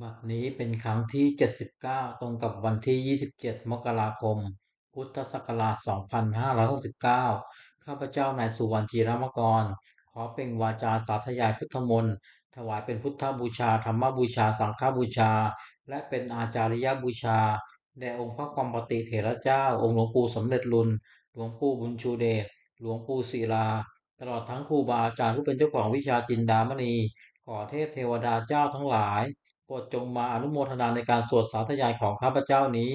บัดนี้เป็นครั้งที่ 79 ตรงกับวันที่ 27 มกราคม พุทธศักราช 2569 ข้าพเจ้านายสุวรรณจีรมกร ขอเปล่งวาจาสาธยายพุทธมนต์ ถวายเป็นพุทธบูชา ธรรมบูชา สังฆบูชา และเป็นอาจาริยบูชา แด่องค์พระความปฏิเถระเจ้า องค์หลวงปู่สมเด็จลุน หลวงปู่บุญชูเดช หลวงปู่ศิลา ตลอดทั้งครูบาอาจารย์ผู้เป็นเจ้าของวิชาจินดามณี ขอเทพเทวดาเจ้าทั้งหลาย โปรดจงมาอนุโมทนาในการสวดสาธยายของข้าพเจ้านี้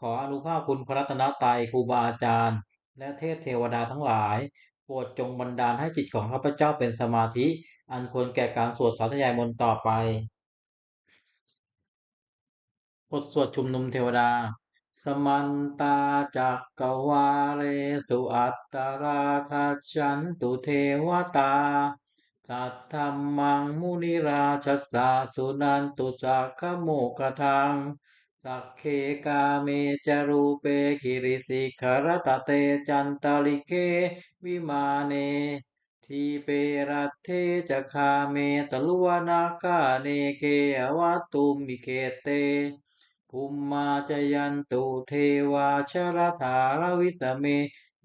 ขออนุภาพคุณพระรัตนตรัยครูบาอาจารย์ และเทพเทวดาทั้งหลาย โปรดจงบันดาลให้จิตของข้าพเจ้าเป็นสมาธิ อันควรแก่การสวดสาธยายมนต์ต่อไปบทสวดชุมนุมเทวดา สมันตาจักกวาเลสุอัตตราคัจฉันตุเทวตา สัทธมมังมุนิราชสสะสุนันตุสักขโมกทัง สักเคกาเมจรูเปคิริสิขรตเตจันตลิเกวิมาเน ทีเปรัตเทจะคาเมตลุวนาคาเนเคอวัตุมิเคเตภูมมาจยันตุเทวาชรธารวิตเม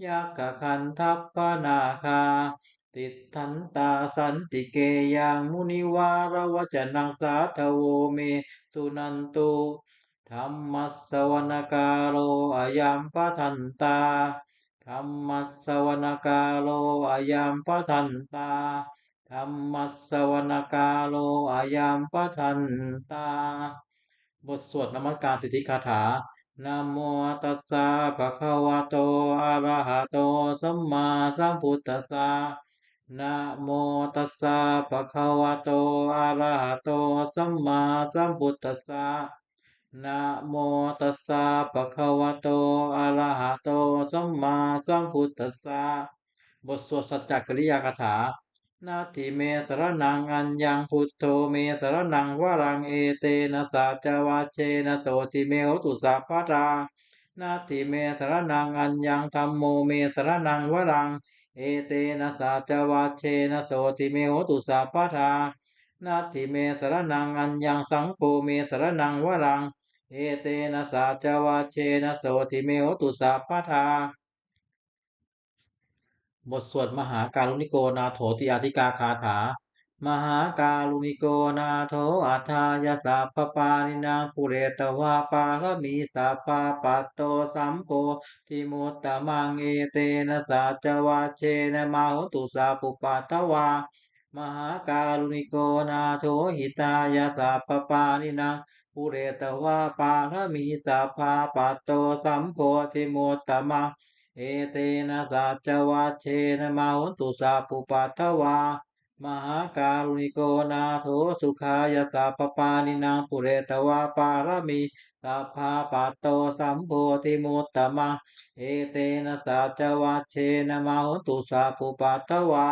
ยักขคันทัพพนาคา ติทันตาสันติเกยังมุนิวารวจนังสาทโวเมสุนันตุธรรมัสวนกาโลอายัมปะทันตาธรรมัสวนกาโลอายัมปะทันตาธรรมัสวนกาโลอายัมปะทันตา บทสวดนมัสการสิทธิคาถานะโมตัสสะภะคะวะโตอะระหะโตสัมมาสัมพุทธัสสะ นะโมตัสสะภะคะวะโต อะระหะโต สัมมาสัมพุทธัสสะนะโมตัสสะภะคะวะโต อะระหะโต สัมมาสัมพุทธัสสะ บทสวดสัจจกริยาคาถา นาทิเมสรนังอัญญังพุทโธเมสรนังวรังเอเตนะสัจวาเชนะโสติเมหตุสัพพะรานาทิเมสรนังอัญญังธรรมโมเมสรนังวรัง เอเตนะสาจวาเชนะโสติเมโหตุสัพพะรานาทิเมสรนังอัญญังสังโฆเมสรนังวรัง เอเตนะสาจวาเชนะโสติเมโหตุสัพพะราบทสวดมหาการุณิโกนาโถติอาธิกาคาถา มหาการุณิโกนาโถอัฏฐายาสัพพปานินางปุเรตวาปารมีสัพพะปัตโตสัมโกทิมุตตะมังเอเตนะสัจวาเชนะมาหุตุสาปุปัตตวามหาการุณิโกนาโถหิตายาสัพพปานินางปุเรตวาปารมีสัพพะปัตโตสัมโกทิมุตตะมังเอเตนะสัจวัชเชนะมาหุตุสัพุปัตถวา มหาการุณิโกนาโถสุขายาสัพพปานินางปุเรตวาปารมีสัพพะปัตโตสัมโพธิมุตตะมังเอเตนะสัจวัชเชนะมาหุตุสัพพุปัตวา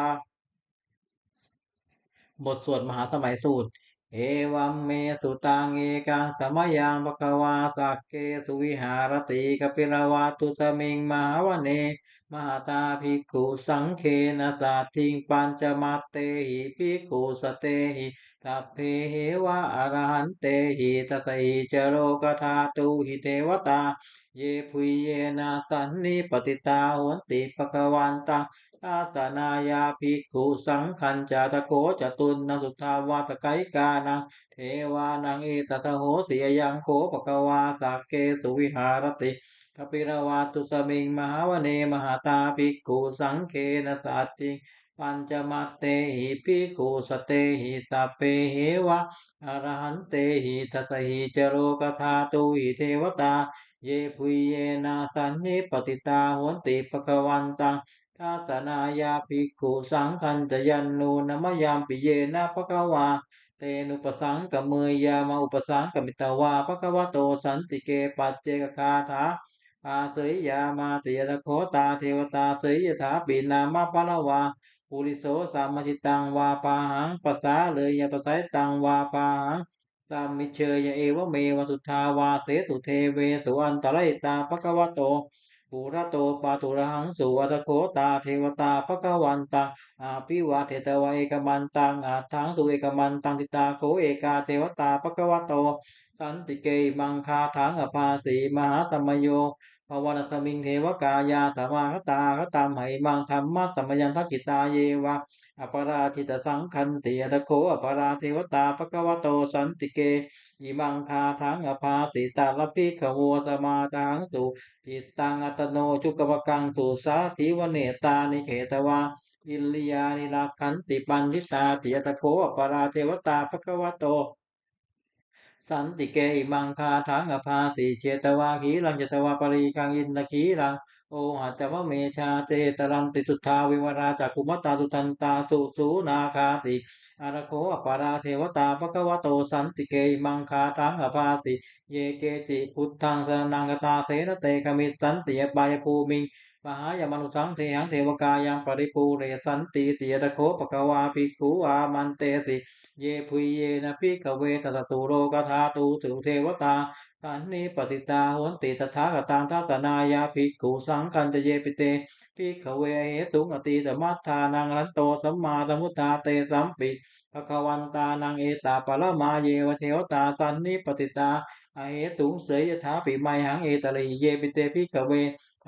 บทสวดมหาสมัยสูตร เอวัมเมสุตังเอกังสมยังปะคะวาสักเกสุวิหารติกปิลวาตุสมิงมหาวเน มหาตาภิกขุสังเคนะสัตถิงปัญจมัตเตหิภิกขุสเตหิสัพเพเหวะอรหันเตหิตตหิจโรกธาตุหิเทวตา เยพุยเยนะสันนิปติตาโหนติปะคะวันตังอาสนายาภิกขุสังขันจาตโกจตุนนสุทธาวาสไกกานังเทวานังเอตตะโหสียังโคปะกวาสักเกสุวิหารติ กปิรวาตุสมิงมหาวเนมหาตาภิกขุสังเคนะสัตติปัญจมัตเตหิภิกขุสเตหิสัพเพเหวะอรหันเตหิทัสหิจโรกธาตุหิเทวตา เยพุยเยนะสันนิปติตาโหนติปะควันตังทัสนายาภิกขุสังคันจยันนูนมยามปิเยนะภะควาเตนุปสังกเมยยามาอุปสังกมิตวาภะควะโตสันติเกปัจเจกคาถา อาเสยยามาติยะโคตาเทวตาเสยยถาปินามาปะละวาปุริโสสามจิตังวาปาหังปัสสาเลยยะปัสสายตังวาปาหังตามมิเชยยเอวเมวสุทธาวาเสสุเทเวสุอันตรายตาปะกวะโต ปุระโตปาตุระหังสุวัตโคตาเทวตาภควันตังอาภิวาเทตวะเอกมันตังอาทังสุเอกมันตังติตาโคเอกาเทวตาภควโต สันติเกมังคาทังอภาสีมหาสมโย ภาวันสมิงเทวกายาธรรมาคตาคตามไหมังธรรมะสมยันทักิตาเยวะอปราชิตสังคันติอตโคอปราเทวตาภควโตสันติเกอิมังคาทังอภาสิตาลพิขโวสมาทังสุจิตตังอัตโนจุกปกังสุสาธิวเนตานิเขตวาอิลยานิลาคันติปันทิตาติยตโคอปราเทวตาภควโต สันติเกอิมังคาทังอภาสิเจตวาขีรังเจตวาปรีกังอินทขีรังโอหัจวะเมชาเตตรันติสุทธาวิวราจักกุมตตาสุตันตาสุสูนาคาติอารโคอปาราเทวตาภควโตสันติเกอิมังคาทังอภาสิเยเกจิพุทธังสนังกตาเสนเตกมิสันติยปายภูมิ มหายมนุสังเทหังเทวกายังปริปูเรสันติเตียตะโคปกวาภิกขุอามันเตสิ เยพุยเยนะพิกเวตตะตุโรกธาตูสุเทวตาสันนิปติตาโหนติตถาคตังทัตนายาภิกขุสังคันจะเยปิเตพิกเวเหตุงอติตมัตทานังรันโตสัมมาสัมพุทธาเตสัมปิภควันตานังเอตาปรมาเยวเทวตาสันนิปติตาอเหตุงเสยยถาปิไมหังเอตลิเยปิเตพิกเว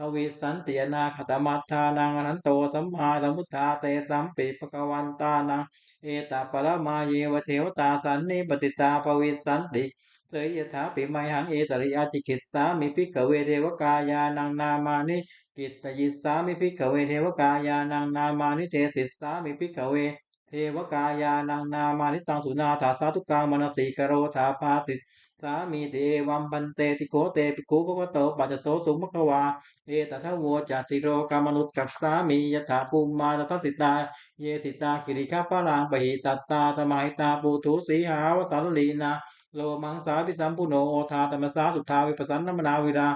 อวิสันติยนาคตมัตทานังอนันโตสัมมาสัมพุทธาเตสัมปิภควันตานังเอตาปรมาเยวเทวตาสันนิปติตาปวิสันติเตยยถาปิไมหังเอตริยาจิกิตสามิพิกเวเทวกายานังนามานิกิตยิสามิพิกเวเทวกายานังนามานิเทศิสามิพิกเวเทวกายานังนามานิสังสุนาถาสาทุกามนสีกโรธาภาติ สามีเทวัมบันเตติโคเตปิกุปะโตปัจจโสสุมควา เอตทะโวจัสิโรกามนุษย์กับสามียถาภูมิมาตทัสสิตา เยสิตาคิริคาพลังปหิตัตตาตมหิตาปูทุสีหาวสารลีนาโลมังสาพิสัมพุโนโอทาตมสาสุทาวิปสันนมนาวิรา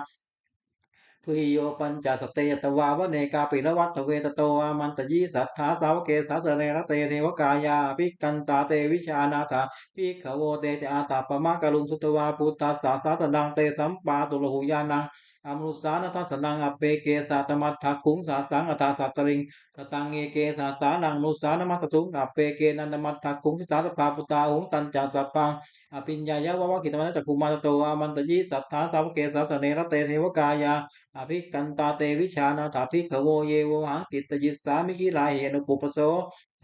พุยโยปัญจสเตยตวาวเนกาปิรวัตเวตโตอามันตยีสัทธาสาวเกสาสเนรเตเทวกายาภิกันตาเตวิชานาถาภิกขโวเตจอาตาปมะกะลุงสุตวาปุตตาสาสาตนังเตสัมปาตุลหุยานัง อมรุสานัสนังอเปเกสาตมัตถคุงสาสังอัตาสัตริงกตังเอเกสาสานังนุสานมัสตุงอเปเกนันตมัตถคุงทิสาสปาปุตาหุงตันจาสปังอภิญญายะวะวะกิตมันจักคุมาตโตอามันตยีสัทธาสาวเกสัสเนรเตเทวกายาอภิกันตาเตวิชานาถาภิกขโวเยวหังกิตยิสสามิคิลาเหนุปุปโส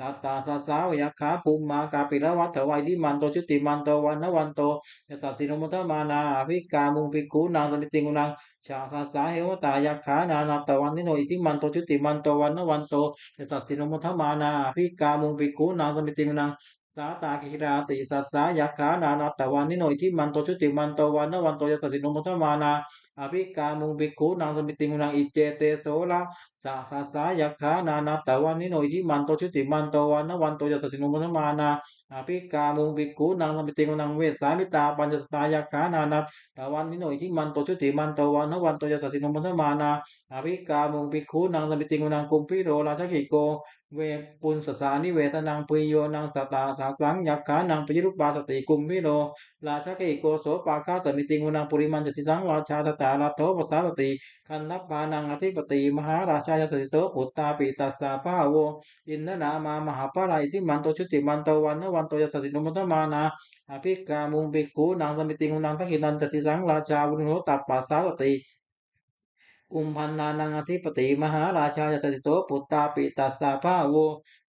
สัตตาสัสาวยคขาภูมิมากาปิละวัตถวัยที่มันโตชุติมันโตวันนวันโตยสัตสินมุทมานาภิกามุงปิกูนางสมิติงุนางชาสัสสาเหวตายคขานานาตวันนิโนอิทิมันโตชุติมันโตวันนวันโตยสัตสินมุทมานาภิกามุงปิกูนางสมิติงุนาง สาตาคิราติสัสสายักขานานาตวันนิโนอิทิมันโตชุติมันโตวันนวันโตยสตสินมุทมานาอภิกามุงภิกขุนางสมิติงนังอิเจเตโสละสาสาสายักขานานาตะวันนิโนอิทิมันโตชุติมันโตวันนวันโตยตตินุมนมานาอภิกามุงภิกขุนางสมิติงนังเวสสามิตาปัญจตายักขานานาตะวันนิโนอิทิมันโตชุติมันโตวันนวันโตยตตินุมนมานาอภิกามุงภิกขุนางสมิติงนังกุมพิโรราชกิโก เวปุนสสานิเวทนังปุยโยนังสตาสาสังยักขานังปิรุปปาสติกุมพิโรราชกิโกโสปาคาสมิติงุนังปุริมันจติสังราชาตตาลาโทปสาสติคันนับพานังอธิปติ มหาราชายสติโสปุตตาปิตัสสาภาโว อินทนามามหาปาราอิทิมันโตชุติมันโตวันนวันโตยสตินุมตมานาอภิกามุงปิกูนางสมิติงุนังทักขินันจติสังราชาวุโหตัปปัสสาสติ อุมพันนานังอธิปติมหาราชาจติโตปุตตาปิตัสสาภาโว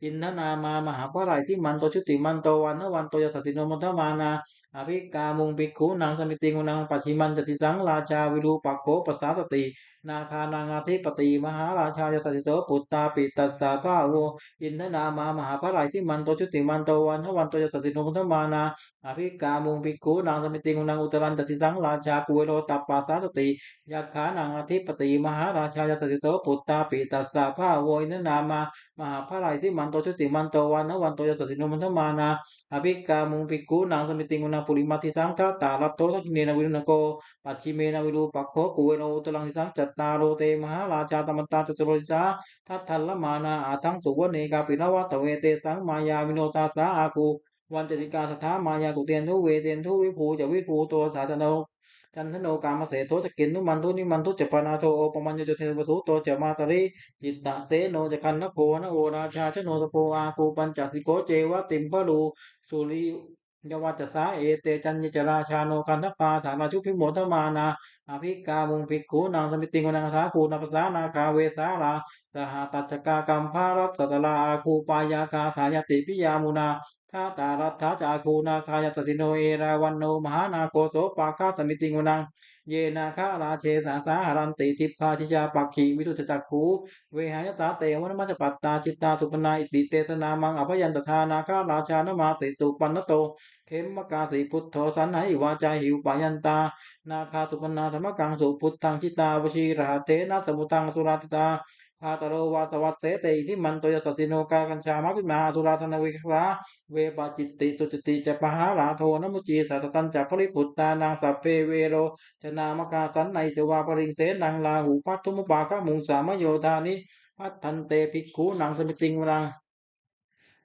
อินทนามามหาปาราอิทิมันโตชุติมันโตวันนวันโตยสัตินมัมานาอภิกามุงปิกุนางสมิติงุนังปัจิมันจติสังราชาวิรูปักโขปัสสาสตินาคานางาธิปติมหาราชายสติโสปุตตาปิตัสสาภาโวอินทนามามหาพระไหลที่มันโตชุติมันโตวันทวันโตยสัตินุพัมานาอภิกามุงปิกุนางสมิติงุนังอุตรันจติสังราชากุโรตัปปัสสาสติยักขานางาธิปติมหาราชายสติโสปุตตาปิตัสสาภาโวอินทนามามหาพระไหลที่มันโตชุติมันโตวันทวันโตยสตินุพัตมานาอภิกามุงปิกขุนางสมิติงุนังปุริมาทิสังฆาตาลัตโตทักขิเนนวิรุณโกปัจฉิเมนวิรูปักโขกุเวโรอุตรังทิสังจัตตาโรเตมหาราชาตมันตาจตุโรจาทัทธัลละมานาอาทังสุวเนกาปินวัตเวเตสังมายาวิโนตาสาอาคูวันจติกาสถามายาตุเตียนทุเวเตียนทุวิภูจะวิภูตัวสาจโนจันทโนกามเสโทจะกินนุมันทุนิมันทุจะปนาโทโอปมัญญจะเทวสุโตจะมาตริจิตตะเตโนจะคันนโคนะโอราชาชโนสโพอาคูปัญจสิโกเจวะติมพะลูสุริยวัจสาเอเตจันยจราชาโนคันทปาฐานาชุพิโมทมานาอภิกามุงภิกขุนางสมิติงวนังทาคูนักษานาคาเวสาราสหตัจกากัมภารัตตลาอาคูปายาคาถายติพิยามุนา ทาตารัตถาจาคูนาคายตสิโนเอราวันโนมหานาโคโสปาคาสมิติงวนัง เยนาคาราเชสาสาหารันติทิพาชิชาปักขีวิสุทธจักขูเวหายตาเตวนะมัจจปัตตาจิตตาสุปนาอิติเตสนามังอภยันตทานาคาราชานมาสิสุปันนโตเขมมกาสีพุทโธสันหิวาจาหิวปายันตา นาคาสุปนาธรรมกังสุพุทธังชิตาวชีรหเตนะสมุตังสุราติตา อาตโรวาสวัสเสติที่มันตยสัสสิโนกากัญชามาพิมาสุราธนวิคราเวปาจิตติสุจติจะปหาลาโทนมุจีสัตตันจักพริพุตตานางสัพเพเวโรชนามกาสันในเสวาปริงเสนังลาหูพัทธุมปาคะมุงสามโยธานิพัทธันเตภิกขุนางสมิติงวรัง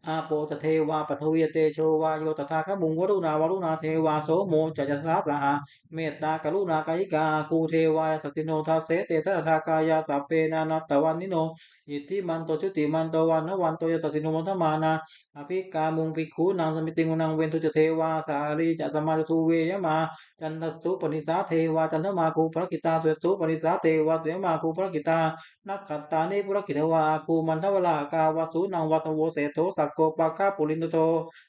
อาโปตเทวาปทวีเตโชวาโยตถาคมุงวรุณาวรุณาเทวาโสโมจัจสาสหาเมตตากรุณากายิกาคูเทวายสติโนทาเสเตทะทากายาสัพเพนานัตตวันนิโนอิทธิมันโตชุติมันโตวันนวันโตยสติโนมัทมานาอภิกามุงภิกขุนางสมิติงนังเวนตุจเทวาสารีจัตมาสุเวยมา จันทสุปนิสาเทวาจันทมาคูภรกิตาสวสุปนิสาเทวาเสมาคูภรกิตานักขัตตานิภรกิตวาคูมันทวลากาวาสุนังวัตโวเสโทสักโกปาคาปุรินโต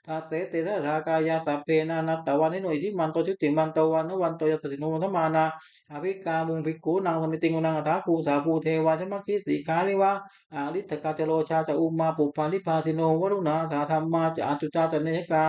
ทาเสเตระรากายาสัพเพนานัตตวันิโนอิทิมันโตชุติมันโตวันนวันโตยสติโนมัทมานาอภิกามุงภิกขุนางสมิติงุนางอัฏฐาคูสาภูเทวาชมัคคีสีขาลิวะอาลิทกาจโลชาจะอุมาปุปาลิพาสิโนวรุณาสาธรรมาจะอจุจาจะเนชกา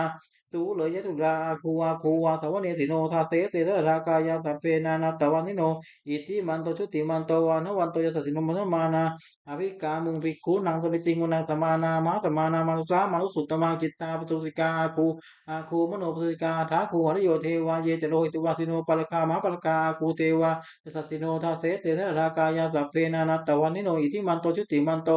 สูเลยยะตุราคูวาคูวาสาวเนสิโนทาเสเตระรากายาสัพเพนานาตวันนิโน อิทิมันโตชุติมันโตวานวันโตยสัสสิโนมัทมานาอภิกามุงภิกขุนางสมิติงุนังสมานามาสมานามานุสามานุสุตตมาจิตตาปสุสิกาอาคูอาคูมโนปสุสิกาทาคูหริโยเทวาเยจโรหิตวาสิโนปะลกามาปะลกาคูเทวาสัสสิโนทาเสเตระรากายาสัพเพนานาตวันนิโน อิทิมันโตชุติมันโต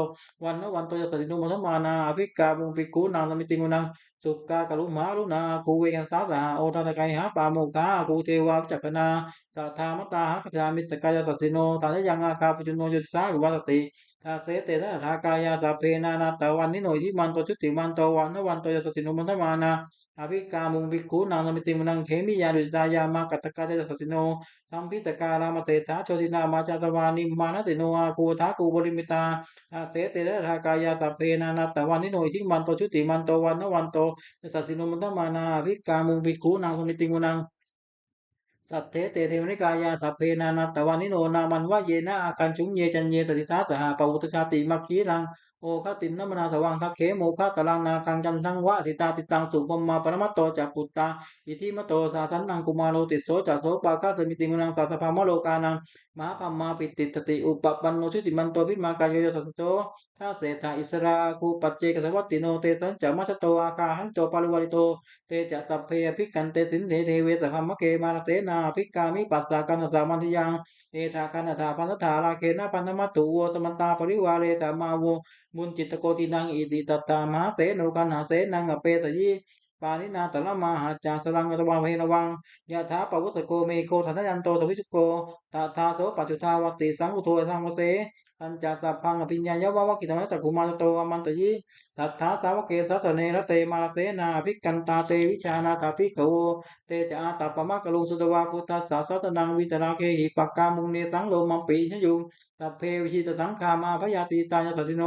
วันนวันโตยสัสสิโนมัทมานาอภิกามุงภิกขุนางสมิติงุนัง สุกากรุมารุนาคูเวกันสาสาโอทาตะไกหาปาโมกขาคูเทวาจักนาสัทธามตาหะขจามิสกายตัสสิโนสารยังอาคาปุจุโนยุตสาวิวัตติ ทาเสเตนะทากายาสัพเพนานาตวันนิโนยิมันโตชุติมันโตวันนวันโตยสัสสิโนมันทมานาอภิกามุงภิกขุนางสมิติมนังเขมิยาดุจตายามากัตกาเจสัสสิโนสัมพิตการามเตถาโชตินามาจาตวานิมานติโนอาคูทาคูบริมิตาอาเสเตระทากายาสัพเพนานาตวันนิโนอิทิมันโตชุติมันโตวันนวันโตสัสสิโนมันตมานาภิกามุงภิกขุนางสมิติมุนัง สัตเทเตเทวนิกายาสัพเพนานาตวันิโนนามันวะเยนะอาการชุงเยจันเยตติสาตหาปวุตชาติมัคคีรังโอคตินนมนาสวังทักเขโมคาตลังนาคังจันทังวะสิตาติตังสุปมมาปรมัตโตจักปุตตาอิทิมโตสาสันนังกุมารโลติโสจัสโสปาคาสมิติมุนังสาสสะพามโลกานังมหาพัมมาปิติตติอุปปันโนชุติมันโตพิมากายโยสัสโตท้าเสธาอิสราคูปัจเจกสวัตติโนเตตันจะมัชโตอาคาหันโจปาริวาริโตเตจะสัพเพภิกขันเตสินเทเทเวสหัมมะเกมาเตนาภิกขามิปัสสากันสามันทิยังเอธาคันธาพันธธาราเคนะพันธมัตตุโวสมันตาปริวาเรสามาโวมุนจิตโกตินังอิติตตามหาเสนุกันหาเสนังอเปตยี ปานินาตละมาหาจาสลังกตวาเพนวังยะถาปวุสโกเมโคทันยันโตสวิสุโกตาทาโสปัจจุทาวติสังอุโทสังวเสอัญจาสัพพังอภิญญายะวะวะกิตมะจักขุมารโตอมันตยีสัทธาสาวกเกสัสเนรเตมาเสนาภิกันตาเตวิชานาคาภิกโวเตจะอาตาปมะกลุงสุตวาพุทธัสสะสัตนังวิตราเคหิปักกามุงเนสังโลมัมปีชยุสัพเพวิชิตสังขามาพยาติตายสัสสิโน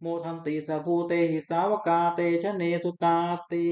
โมทันติสะภูเตหิสาวกาเตชะเนสุตาสติ